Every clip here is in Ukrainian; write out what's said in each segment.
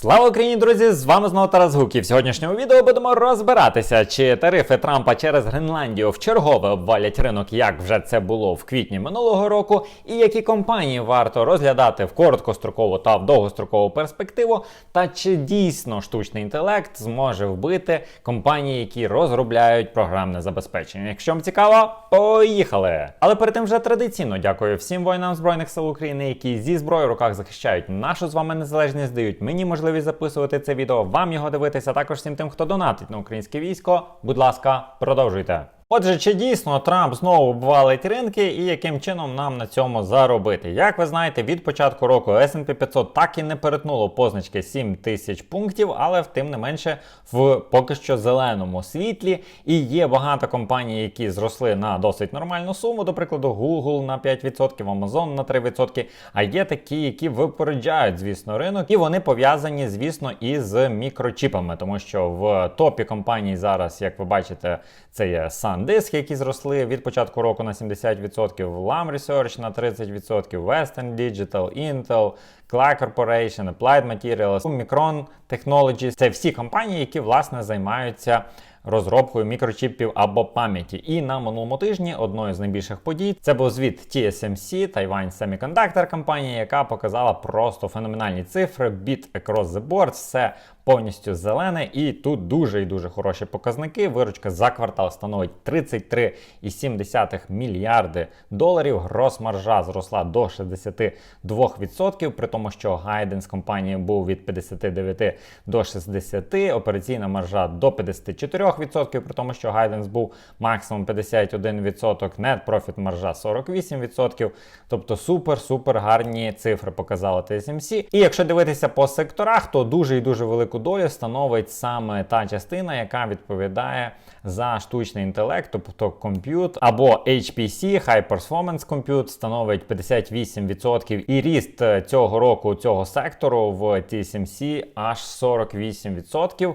Слава Україні, друзі! З вами знову Тарас Гуків. В сьогоднішньому відео будемо розбиратися, чи тарифи Трампа через Гренландію в чергове обвалять ринок, як вже це було в квітні минулого року, і які компанії варто розглядати в короткострокову та в довгострокову перспективу, та чи дійсно штучний інтелект зможе вбити компанії, які розробляють програмне забезпечення. Якщо вам цікаво, поїхали! Але перед тим вже традиційно дякую всім воїнам збройних сил України, які зі зброєю в руках захищають нашу з вами незалежність, дають мені можливість записувати це відео, вам його дивитися, також всім тим, хто донатить на українське військо. Будь ласка, продовжуйте. Отже, чи дійсно Трамп знову обвалить ринки і яким чином нам на цьому заробити? Як ви знаєте, від початку року S&P 500 так і не перетнуло позначки 7 тисяч пунктів, але тим не менше в поки що зеленому світлі. І є багато компаній, які зросли на досить нормальну суму, до прикладу, Google на 5%, Amazon на 3%. А є такі, які випереджають, звісно, ринок, і вони пов'язані, звісно, із мікрочіпами, тому що в топі компаній зараз, як ви бачите, це є SanDisk, які зросли від початку року на 70%, Lam Research на 30%, Western Digital, Intel, Clark Corporation, Applied Materials, Micron Technologies. Це всі компанії, які власне займаються розробкою мікрочіпів або пам'яті. І на минулому тижні одною з найбільших подій це був звіт TSMC, Taiwan Semiconductor компанія, яка показала просто феноменальні цифри, beat across the board, все повністю зелене. І тут дуже і дуже хороші показники. Виручка за квартал становить 33,7 мільярди доларів. Грос-маржа зросла до 62%, при тому, що гайденс компанії був від 59 до 60, операційна маржа до 54%, при тому, що гайденс був максимум 51%, net profit маржа 48%. Тобто супер-супер гарні цифри показала TSMC. І якщо дивитися по секторах, то дуже і дуже велику долю становить саме та частина, яка відповідає за штучний інтелект, тобто комп'ют або HPC, High Performance Compute, становить 58%. І ріст цього року цього сектору в TSMC аж 48%.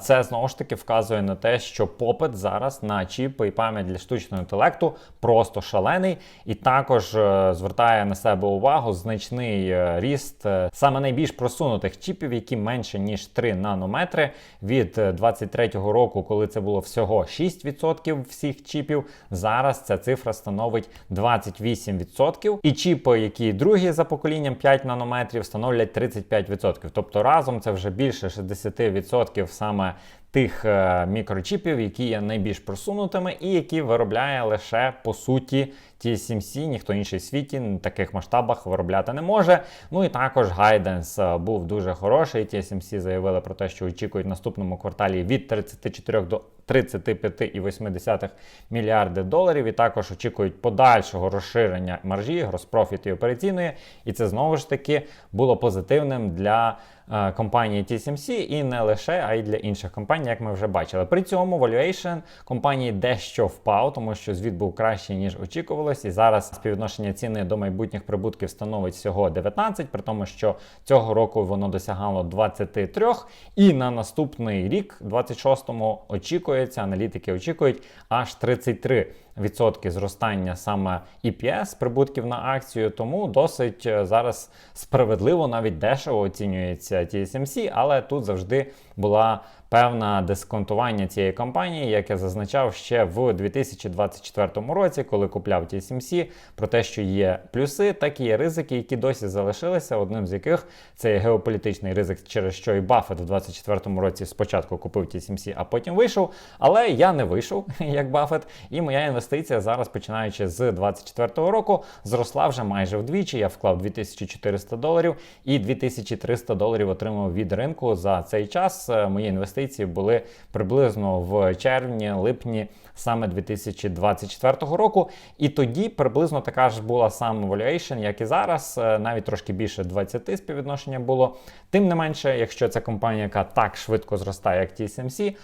Це знову ж таки вказує на те, що попит зараз на чіпи і пам'ять для штучного інтелекту просто шалений, і також е, звертає на себе увагу значний е, ріст е, саме найбільш просунутих чіпів, які менше ніж 3 нанометри. Від 23-го року, коли це було всього 6% всіх чіпів, зараз ця цифра становить 28%. І чіпи, які другі за поколінням 5 нанометрів, становлять 35%. Тобто разом це вже більше 60% саме саме тих е, мікрочіпів, які є найбільш просунутими, і які виробляє лише по суті TSMC, ніхто інший в світі в таких масштабах виробляти не може. Ну і також гайденс е, був дуже хороший. TSMC заявили про те, що очікують в наступному кварталі від 34 до 35,8 мільярди доларів. І також очікують подальшого розширення маржі, гроспрофіту і операційної. І це знову ж таки було позитивним для е, компанії TSMC і не лише, а й для інших компаній, як ми вже бачили. При цьому valuation компанії дещо впав, тому що звіт був кращий, ніж очікувалось. І зараз співвідношення ціни до майбутніх прибутків становить всього 19, при тому, що цього року воно досягало 23. І на наступний рік, 26-му, очікується, аналітики очікують аж 33 відсотки зростання саме EPS, прибутків на акцію, тому досить е, зараз справедливо, навіть дешево оцінюється TSMC, але тут завжди була певна дисконтування цієї компанії, як я зазначав ще в 2024 році, коли купляв TSMC, про те, що є плюси, так і є ризики, які досі залишилися. Одним з яких це є геополітичний ризик, через що і Баффет в 2024 році спочатку купив TSMC, а потім вийшов. Але я не вийшов, як Баффет, і моя інвестиція зараз, починаючи з 2024 року, зросла вже майже вдвічі. Я вклав 2400 доларів і 2300 доларів отримав від ринку за цей час. Е, мої інвестиції були приблизно в червні, липні саме 2024 року. І тоді приблизно така ж була сам valuation, як і зараз, е, навіть трошки більше 20 співвідношення було. Тим не менше, якщо ця компанія, яка так швидко зростає, як TSMC,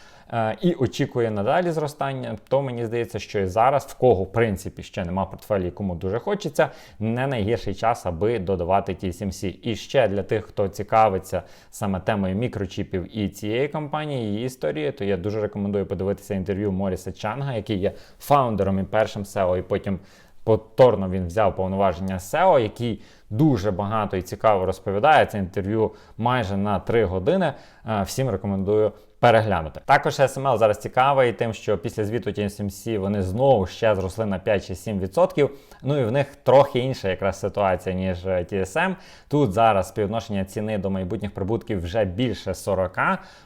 і очікує надалі зростання, то мені здається, що і зараз, в кого в принципі ще нема портфелі, кому дуже хочеться, не найгірший час, аби додавати TSMC. І ще для тих, хто цікавиться саме темою мікрочіпів і цієї компанії, її історії, то я дуже рекомендую подивитися інтерв'ю Моріса Чанга, який є фаундером і першим SEO, і потім повторно він взяв повноваження SEO, який дуже багато і цікаво розповідає. Це інтерв'ю майже на 3 години. Е, Всім рекомендую переглянути. Також SML зараз цікавий тим, що після звіту TSMC вони знову ще зросли на 5 чи 7%. Ну і в них трохи інша якраз ситуація, ніж е, TSM. Тут зараз співвідношення ціни до майбутніх прибутків вже більше 40,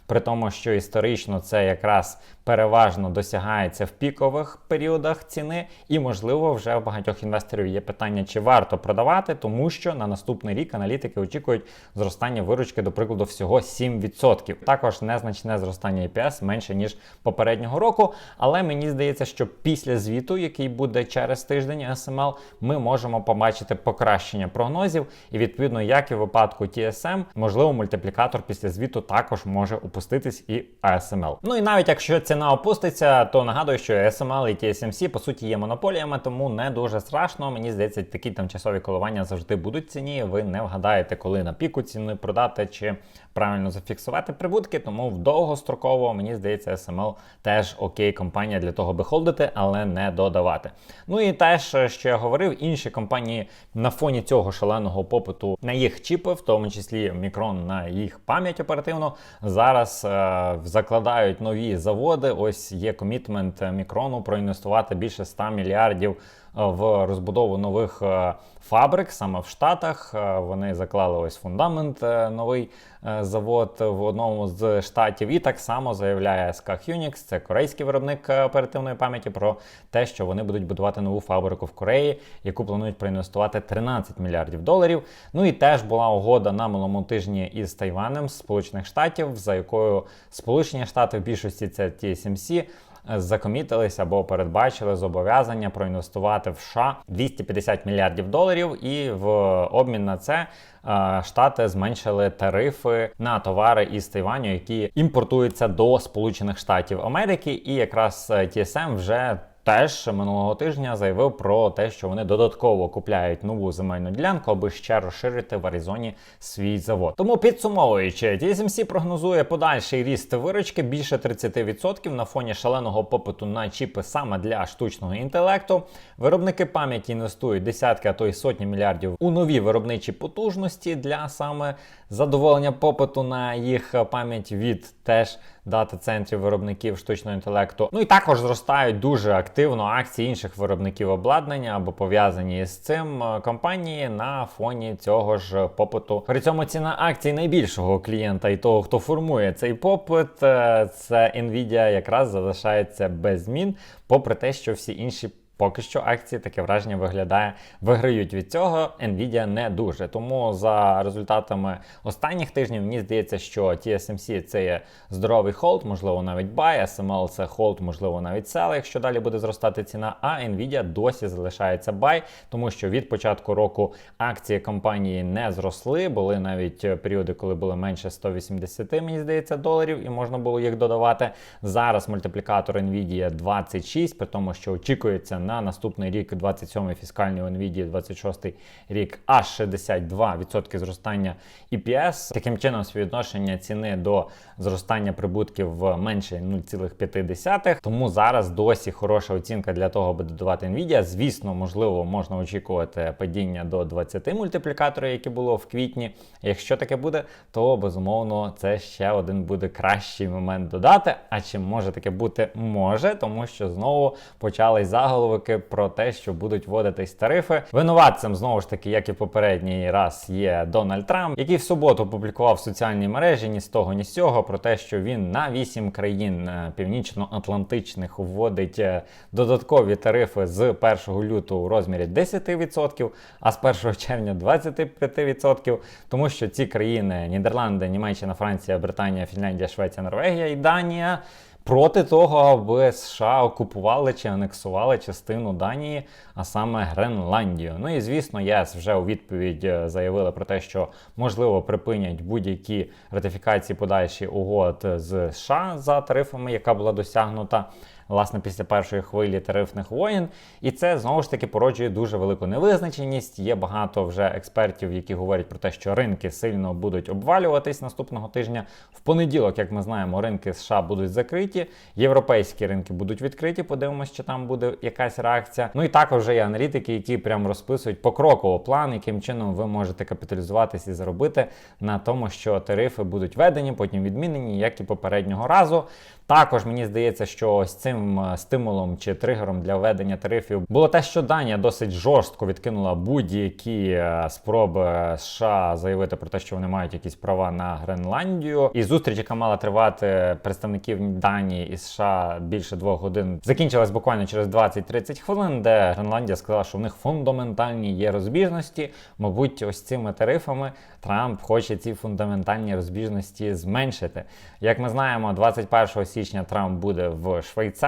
при тому, що історично це якраз переважно досягається в пікових періодах ціни, і, можливо, вже в багатьох інвесторів є питання, чи варто продавати, тому що на наступний рік аналітики очікують зростання виручки, до прикладу, всього 7%. Також незначне зростання EPS менше ніж попереднього року. Але мені здається, що після звіту, який буде через тиждень SML, ми можемо побачити покращення прогнозів, і відповідно, як і в випадку TSM, можливо, мультиплікатор після звіту також може опуститись і ASML. Ну і навіть якщо ціна опуститься, то нагадую, що SML і TSMC по суті є монополіями, тому не дуже страшно. Мені здається, такі тимчасові коливання завжди будуть ціні. Ви не вгадаєте, коли на піку ціни продати чи правильно зафіксувати прибутки. Тому в довгостроково мені здається, SML теж окей компанія для того, аби холдити, але не додавати. Ну і теж, що я говорив, інші компанії на фоні цього шаленого попиту на їх чіпи, в тому числі Micron на їх пам'ять оперативно, зараз е, закладають нові заводи. Ось є комітмент Мікрону проінвестувати більше 100 мільярдів в розбудову нових е, фабрик саме в Штатах. Е, Вони заклали ось фундамент е, новий е, завод в одному з штатів. І так само заявляє SK Hynix, це корейський виробник е, оперативної пам'яті, про те, що вони будуть будувати нову фабрику в Кореї, яку планують проінвестувати 13 мільярдів доларів. Ну і теж була угода на минулому тижні із Тайванем Сполучених Штатів, за якою Сполучені Штати в більшості це TSMC, закомітились або передбачили зобов'язання проінвестувати в США 250 мільярдів доларів, і в обмін на це е, штати зменшили тарифи на товари із Тайваню, які імпортуються до Сполучених Штатів Америки, і якраз е, TSM вже. Теж минулого тижня заявив про те, що вони додатково купляють нову земельну ділянку, аби ще розширити в Аризоні свій завод. Тому підсумовуючи, TSMC прогнозує подальший ріст виручки більше 30% на фоні шаленого попиту на чіпи саме для штучного інтелекту. Виробники пам'яті інвестують десятки, а то й сотні мільярдів у нові виробничі потужності для саме задоволення попиту на їх пам'ять від теж дата центрів виробників штучного інтелекту. Ну і також зростають дуже активно акції інших виробників обладнання або пов'язані з цим е, компанії на фоні цього ж попиту. При цьому ціна акцій найбільшого клієнта і того, хто формує цей попит, е, це Nvidia якраз залишається без змін, попри те, що всі інші. Поки що акції таке враження виглядає, виграють від цього. Nvidia не дуже. Тому за результатами останніх тижнів мені здається, що TSMC це є здоровий холд, можливо, навіть buy, SML це холд, можливо, навіть sell, якщо далі буде зростати ціна. А Nvidia досі залишається buy, тому що від початку року акції компанії не зросли. Були навіть періоди, коли були менше 180, мені здається, доларів, і можна було їх додавати. Зараз мультиплікатор Nvidia 26, при тому, що очікується на наступний рік 27 фіскальний у Nvidia, 26 рік аж 62% зростання EPS. Таким чином, співвідношення ціни до зростання прибутків в менше 0,5. Тому зараз досі хороша оцінка для того, аби додавати Nvidia. Звісно, можливо, можна очікувати падіння до 20 мультиплікаторів, яке було в квітні. Якщо таке буде, то безумовно це ще один буде кращий момент додати. А чи може таке бути? Може, тому що знову почались заголовки про те, що будуть вводитись тарифи. Винуватцем знову ж таки, як і попередній раз, є Дональд Трамп, який в суботу опублікував в соціальній мережі ні з того, ні з цього про те, що він на вісім країн е, північно-атлантичних вводить е, додаткові тарифи з 1 лютого у розмірі 10%, а з 1 червня 25%, тому що ці країни Нідерланди, Німеччина, Франція, Британія, Фінляндія, Швеція, Норвегія і Данія. Проти того, аби США окупували чи анексували частину Данії, а саме Гренландію. Ну і звісно, ЄС вже у відповідь заявила заявили про те, що можливо припинять будь-які ратифікації подальші угод з США за тарифами, яка була досягнута. Власне після першої хвилі тарифних воєн. І це знову ж таки породжує дуже велику невизначеність. Є багато вже експертів, які говорять про те, що ринки сильно будуть обвалюватись наступного тижня. В понеділок, як ми знаємо, ринки США будуть закриті, європейські ринки будуть відкриті. Подивимося, чи там буде якась реакція. Ну і також вже є аналітики, які прям розписують покроково план, яким чином ви можете капіталізуватись і заробити на тому, що тарифи будуть введені, потім відмінені, як і попереднього разу. Також мені здається, що ось цим е, стимулом чи тригером для введення тарифів було те, що Данія досить жорстко відкинула будь-які е, спроби США заявити про те, що вони мають якісь права на Гренландію. І зустріч, яка мала тривати представників Данії і США більше двох годин, закінчилась буквально через 20-30 хвилин, де Гренландія сказала, що в них фундаментальні є розбіжності. Мабуть, ось цими тарифами Трамп хоче ці фундаментальні розбіжності зменшити. Як ми знаємо, 21 січня Трамп буде в Швейцарії.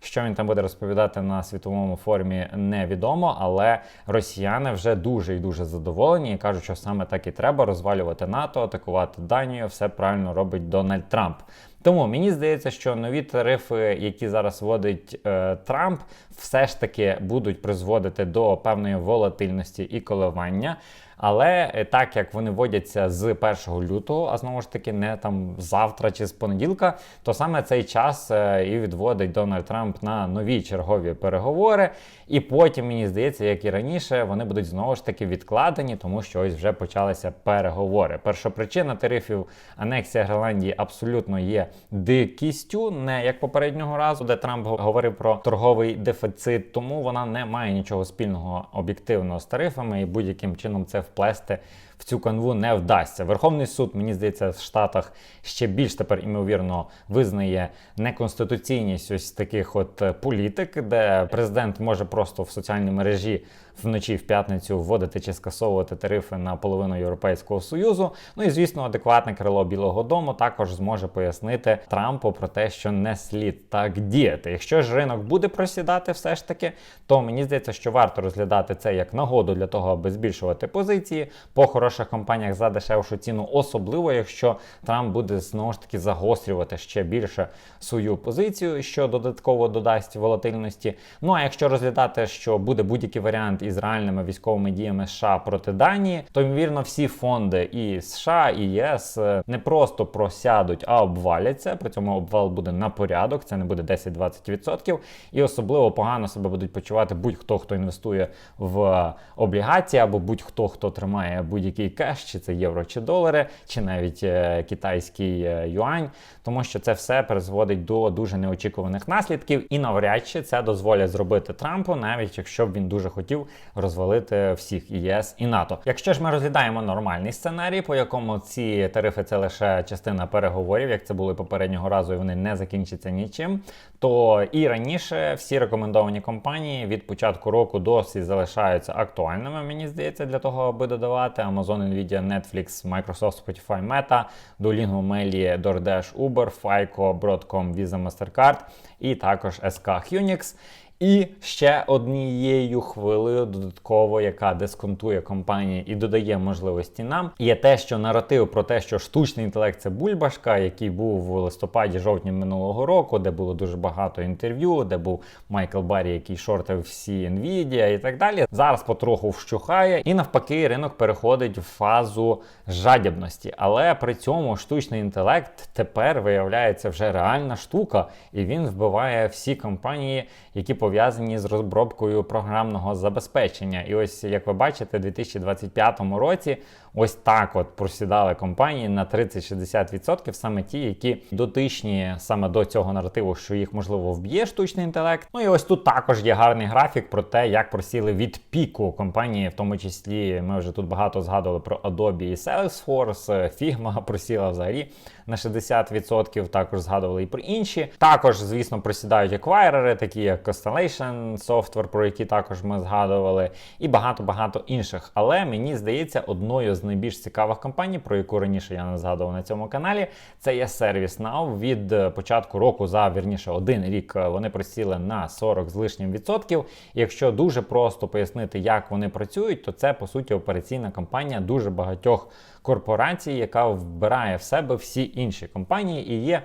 Що він там буде розповідати на світовому форумі, невідомо, але росіяни вже дуже і дуже задоволені і кажуть, що саме так і треба розвалювати НАТО, атакувати Данію. Все правильно робить Дональд Трамп. Тому мені здається, що нові тарифи, які зараз вводить е, Трамп, все ж таки будуть призводити до певної волатильності і коливання. Але е, так як вони вводяться з 1 лютого, а знову ж таки, не там завтра чи з понеділка, то саме цей час е, і відводить Дональд Трамп на нові чергові переговори. І потім, мені здається, як і раніше, вони будуть знову ж таки відкладені, тому що ось вже почалися переговори. Перша причина тарифів анексія Гренландії абсолютно є дикістю, не як попереднього разу, де Трамп говорив про торговий дефіцит, тому вона не має нічого спільного об'єктивного з тарифами і будь-яким чином це вплести в цю канву не вдасться. Верховний суд, мені здається, в Штатах ще більш тепер імовірно визнає неконституційність ось таких от е, політик, де президент може просто в соціальній мережі вночі в п'ятницю вводити чи скасовувати тарифи на половину Європейського союзу. Ну і звісно, адекватне крило Білого Дому також зможе пояснити Трампу про те, що не слід так діяти. Якщо ж ринок буде просідати, все ж таки, то мені здається, що варто розглядати це як нагоду для того, аби збільшувати позиції по хороших компаніях за дешевшу ціну, особливо якщо Трамп буде знову ж таки загострювати ще більше свою позицію, що додатково додасть волатильності. Ну а якщо розглядати, що буде будь-який варіант із реальними військовими діями США проти Данії, то ймовірно всі фонди і США і ЄС е, не просто просядуть, а обваляться. При цьому обвал буде на порядок, це не буде 10-20%. І особливо погано себе будуть почувати будь-хто, хто інвестує в облігації, або будь-хто, хто тримає будь-який кеш, чи це євро чи долари, чи навіть е, китайський е, юань, тому що це все призводить до дуже неочікуваних наслідків, і навряд чи це дозволять зробити Трампу, навіть якщо б він дуже хотів розвалити всіх і ЄС і НАТО. Якщо ж ми розглядаємо нормальний сценарій, по якому ці тарифи це лише частина переговорів, як це було попереднього разу, і вони не закінчаться нічим, то і раніше всі рекомендовані компанії від початку року досі залишаються актуальними. Мені здається, для того, аби додавати Amazon, Nvidia, Netflix, Microsoft, Spotify, Meta, Duolingo, Meli, DoorDash, Uber, FICO, Broadcom, Visa, Mastercard і також SK Unix. І ще однією хвилею додатково, яка дисконтує компанії і додає можливості нам, є те, що наратив про те, що штучний інтелект це бульбашка, який був в листопаді-жовтні минулого року, де було дуже багато інтерв'ю, де був Майкл Баррі, який шортив всі Nvidia і так далі. Зараз потроху вщухає, і навпаки, ринок переходить в фазу жадібності. Але при цьому штучний інтелект тепер виявляється вже реальна штука, і він вбиває всі компанії, які пов'язані з розробкою програмного забезпечення. І ось як ви бачите, у 2025 році ось так от просідали компанії на 30-60%, саме ті, які дотичні саме до цього наративу, що їх можливо вб'є штучний інтелект. Ну і ось тут також є гарний графік про те, як просіли від піку компанії, в тому числі ми вже тут багато згадували про Adobe і Salesforce, Figma просіла взагалі на 60%, також згадували і про інші. Також, звісно, просідають еквайрери, такі як Constellation Software, про які також ми згадували, і багато-багато інших. Але мені здається, одною з найбільш цікавих компаній, про яку раніше я не згадував на цьому каналі, це є ServiceNow. Від початку року за вірніше один рік вони просіли на 40 з лишнім відсотків. Якщо дуже просто пояснити, як вони працюють, то це по суті операційна компанія дуже багатьох корпорацій, яка вбирає в себе всі інші компанії і є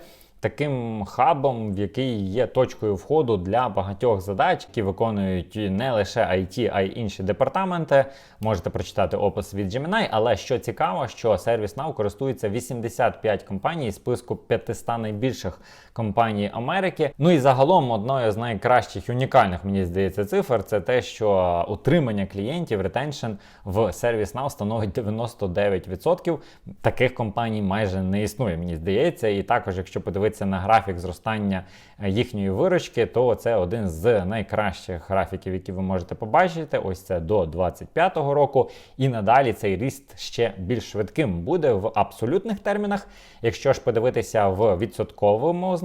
таким хабом, в який є точкою входу для багатьох задач, які виконують не лише IT, а й інші департаменти. Можете прочитати опис від Gemini, але що цікаво, що сервіс Now користується 85 компаній з списку 500 найбільших компаній Америки. Ну і загалом одною з найкращих унікальних, мені здається, цифр це те, що утримання клієнтів ретеншн в ServiceNow становить 99%. Таких компаній майже не існує, мені здається. І також, якщо подивитися на графік зростання їхньої виручки, то це один з найкращих графіків, які ви можете побачити. Ось це до 25-го року. І надалі цей ріст ще більш швидким буде в абсолютних термінах. Якщо ж подивитися в відсотковому значенні,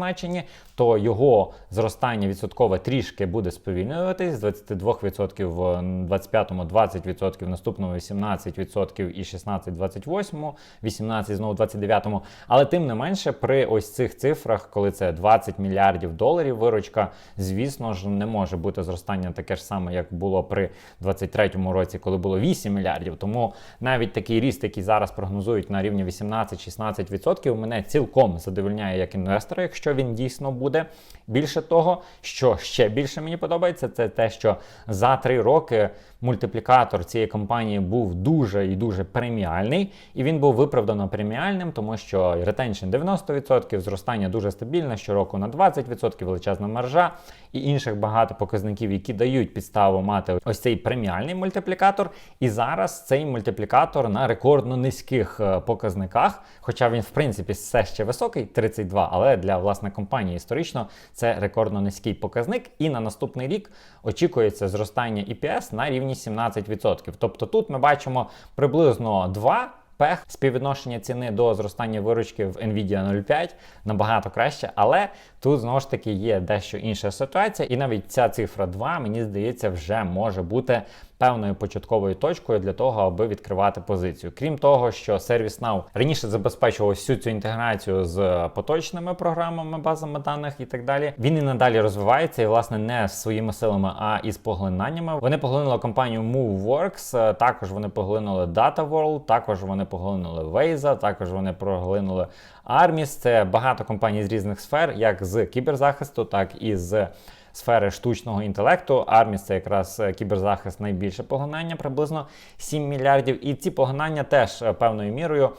то його зростання відсоткове трішки буде сповільнюватись з 22% в 25-му, 20%, в наступному 18% і 16 28 18 знову 29-му. Але тим не менше, при ось цих цифрах, коли це 20 мільярдів доларів виручка, звісно ж, не може бути зростання таке ж саме, як було при 23-му році, коли було 8 мільярдів. Тому навіть такий ріст, який зараз прогнозують на рівні 18-16%, мене цілком задовольняє як інвестора, якщо він дійсно буде. Більше того, що ще більше мені подобається, це те, що за три роки мультиплікатор цієї компанії був дуже і дуже преміальний, і він був виправдано преміальним, тому що ретеншн 90%, зростання дуже стабільне, щороку на 20%, величезна маржа і інших багато показників, які дають підставу мати ось цей преміальний мультиплікатор. І зараз цей мультиплікатор на рекордно низьких е, показниках, хоча він, в принципі, все ще високий, 32, але для власне компанії історично це рекордно низький показник. І на наступний рік очікується зростання EPS на рівні 17%. Тобто тут ми бачимо приблизно 2 пех співвідношення ціни до зростання виручки в Nvidia 0,5 набагато краще, але тут знову ж таки є дещо інша ситуація, і навіть ця цифра 2, мені здається, вже може бути певною початковою точкою для того, аби відкривати позицію. Крім того, що ServiceNow раніше забезпечував всю цю інтеграцію з поточними програмами, базами даних і так далі. Він і надалі розвивається і, власне, не своїми силами, а із поглинаннями. Вони поглинули компанію MoveWorks, також вони поглинули DataWorld, також вони поглинули Waze, також вони поглинули Armis. Це багато компаній з різних сфер, як з кіберзахисту, так і з сфери штучного інтелекту. Арміс це якраз е, кіберзахист найбільше поглинання, приблизно 7 мільярдів. І ці поглинання теж е, певною мірою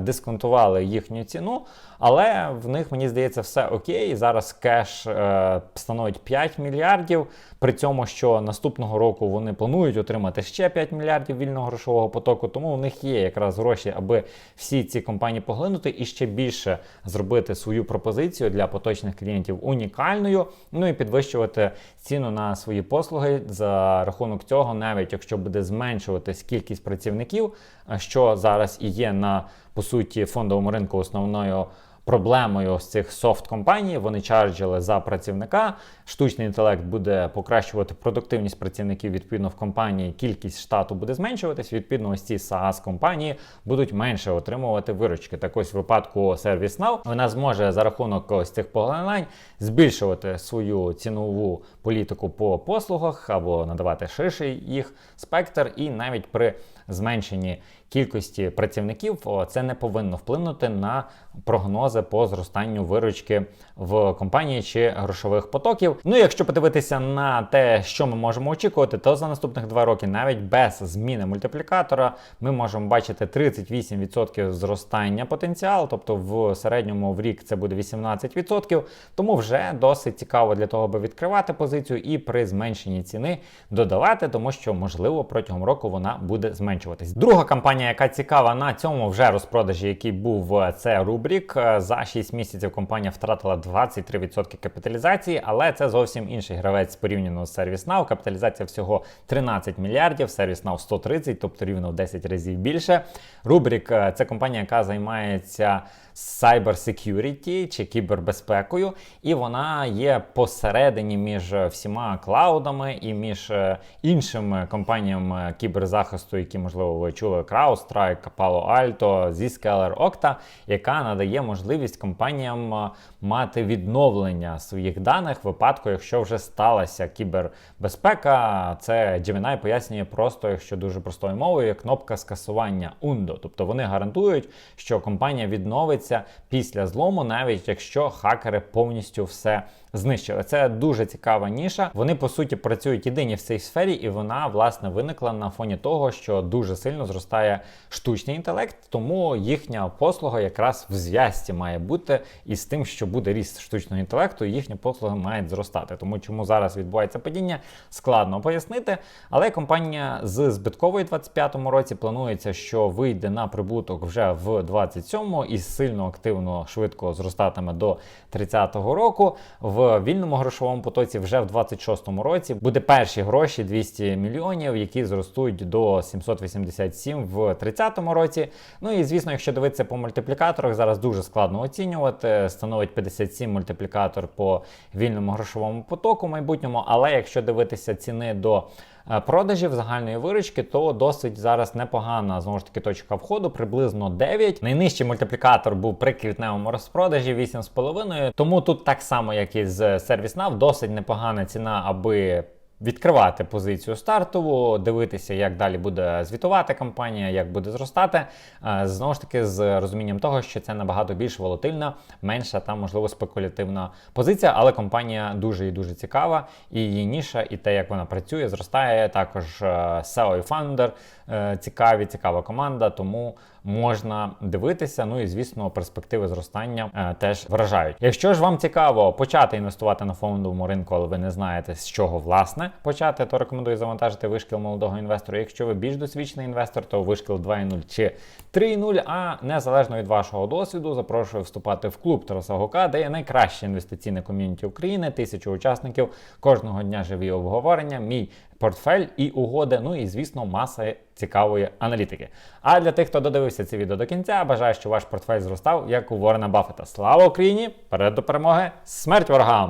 дисконтували їхню ціну. Але в них, мені здається, все окей. Зараз кеш е, становить 5 мільярдів. При цьому, що наступного року вони планують отримати ще 5 мільярдів вільного грошового потоку, тому у них є якраз гроші, аби всі ці компанії поглинути і ще більше зробити свою пропозицію для поточних клієнтів унікальною. Ну і підвищувати ціну на свої послуги за рахунок цього, навіть якщо буде зменшуватись кількість працівників, що зараз і є на по суті фондовому ринку основною проблемою з цих софт-компаній. Вони чарджили за працівника. Штучний інтелект буде покращувати продуктивність працівників відповідно в компанії. Кількість штату буде зменшуватись. Відповідно, ось ці SaaS компанії будуть менше отримувати виручки. Так ось в випадку ServiceNow вона зможе за рахунок ось цих поглинань збільшувати свою цінову політику по послугах або надавати ширший їх спектр, і навіть при зменшенні кількості працівників це не повинно вплинути на прогнози по зростанню виручки в компанії чи грошових потоків. Ну і якщо подивитися на те, що ми можемо очікувати, то за наступних два роки, навіть без зміни мультиплікатора, ми можемо бачити 38% зростання потенціалу, тобто в середньому в рік це буде 18%. Тому вже досить цікаво для того, аби відкривати позицію і при зменшенні ціни додавати, тому що можливо протягом року вона буде зменшуватись. Друга компанія, яка цікава на цьому вже розпродажі, який був це Рубрік. За 6 місяців компанія втратила 23% капіталізації, але це зовсім інший гравець порівняно з ServiceNow. Капіталізація всього 13 мільярдів, ServiceNow 130, тобто рівно в 10 разів більше. Рубрік це компанія, яка займається cyber security чи кібербезпекою, і вона є посередині між всіма клаудами і між е, іншими компаніями кіберзахисту, які, можливо, ви чули CrowdStrike, Palo Alto, Zscaler, Okta, яка надає можливість компаніям е, мати відновлення своїх даних в випадку, якщо вже сталася кібербезпека. Це Gemini пояснює просто, якщо дуже простою мовою, кнопка скасування UNDO. Тобто вони гарантують, що компанія відновиться після злому, навіть якщо хакери повністю все знищили. Це дуже цікава ніша. Вони по суті працюють єдині в цій сфері, і вона власне виникла на фоні того, що дуже сильно зростає штучний інтелект, тому їхня послуга якраз в зв'язці має бути із тим, що буде ріст штучного інтелекту, і їхні послуги мають зростати. Тому чому зараз відбувається падіння, складно пояснити. Але компанія з збиткової 25-му році планується, що вийде на прибуток вже в 27-му і сильно активно швидко зростатиме до 30-го року. В вільному грошовому потоці вже в 26-му році буде перші гроші 200 мільйонів, які зростуть до 787 в 30-му році. Ну і звісно, якщо дивитися по мультиплікаторах, зараз дуже складно оцінювати. Становить 57 мультиплікатор по вільному грошовому потоку в майбутньому. Але якщо дивитися ціни до е, продажів загальної виручки, то досить зараз непогана знову ж таки точка входу, приблизно 9. Найнижчий мультиплікатор був при квітневому розпродажі 8,5. Тому тут так само, як і з ServiceNow, досить непогана ціна, аби. Відкривати позицію стартову, дивитися, як далі буде звітувати компанія, як буде зростати. Е, Знову ж таки, з розумінням того, що це набагато більш волатильна, менша та можливо спекулятивна позиція, але компанія дуже і дуже цікава, і її ніша, і те, як вона працює, зростає. Також е, SEO і Founder е, цікаві, цікава команда, тому можна дивитися. Ну і звісно, перспективи зростання е, теж вражають. Якщо ж вам цікаво почати інвестувати на фондовому ринку, але ви не знаєте з чого власне почати, то рекомендую завантажити вишкіл молодого інвестора. Якщо ви більш досвідчений інвестор, то вишкіл 2.0 чи 3.0, а незалежно від вашого досвіду, запрошую вступати в клуб Тараса Гука, де є найкраще інвестиційне ком'юніті України, тисячу учасників, кожного дня живі обговорення, мій портфель і угоди. Ну і звісно, маса цікавої аналітики. А для тих, хто додивився це відео до кінця, бажаю, щоб ваш портфель зростав, як у Ворена Баффета. Слава Україні! Перед до перемоги! Смерть ворогам!